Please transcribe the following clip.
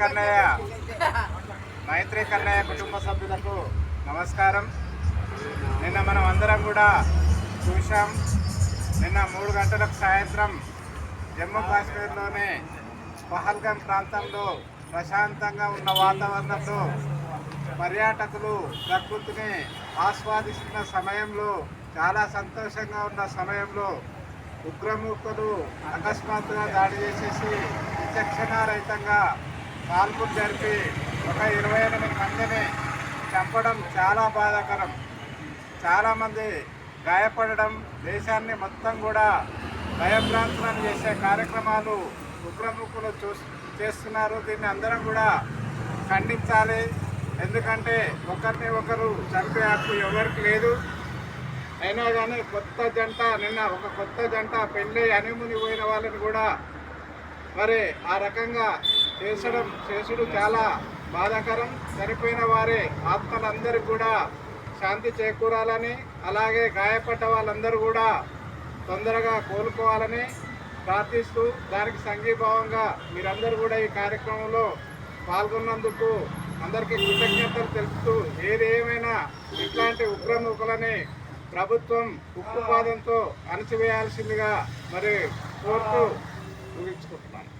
కన్నయ్య. మైత్రి కన్నయ్య కుటుంబ సభ్యులకు నమస్కారం. నిన్న మనం అందరం కూడా చూసాం నిన్న మూడు గంటలకు సాయంత్రం జమ్మూ కాశ్మీర్లోనే పహల్గం ప్రాంతంలో ప్రశాంతంగా ఉన్న వాతావరణంలో పర్యాటకులు ప్రకృతిని ఆస్వాదిస్తున్న సమయంలో చాలా సంతోషంగా ఉన్న సమయంలో ఉగ్రమూర్తులు అకస్మాత్తుగా దాడి చేసేసి విచక్షణారహితంగా కాల్పులు జరిపి ఒక ఇరవై ఎనిమిది మందిని చంపడం చాలా బాధాకరం. చాలామంది గాయపడడం దేశాన్ని మొత్తం కూడా భయభ్రాంతులను చేసే కార్యక్రమాలు ఉగ్రముఖులు చూ చేస్తున్నారు. దీన్ని అందరం కూడా ఖండించాలి. ఎందుకంటే ఒకరిని ఒకరు చంపే హక్కు ఎవరికి లేదు. అయినా కానీ కొత్త జంట నిన్న ఒక కొత్త జంట పెళ్ళి అనిముని పోయిన వాళ్ళని కూడా మరి ఆ రకంగా చేసడం చేసుడు చాలా బాధాకరం. చనిపోయిన వారి ఆత్మలందరికీ కూడా శాంతి చేకూరాలని అలాగే గాయపడ్డ వాళ్ళందరూ కూడా తొందరగా కోలుకోవాలని ప్రార్థిస్తూ దానికి సంఘీభావంగా మీరందరూ కూడా ఈ కార్యక్రమంలో పాల్గొన్నందుకు అందరికీ కృతజ్ఞతలు తెలుపుతూ ఏది ఏమైనా ఇట్లాంటి ఉగ్రముఖులని ప్రభుత్వం ఉక్కుపాదంతో అణచివేయాల్సిందిగా మరి కోరుతూ ముగించుకుంటున్నాను.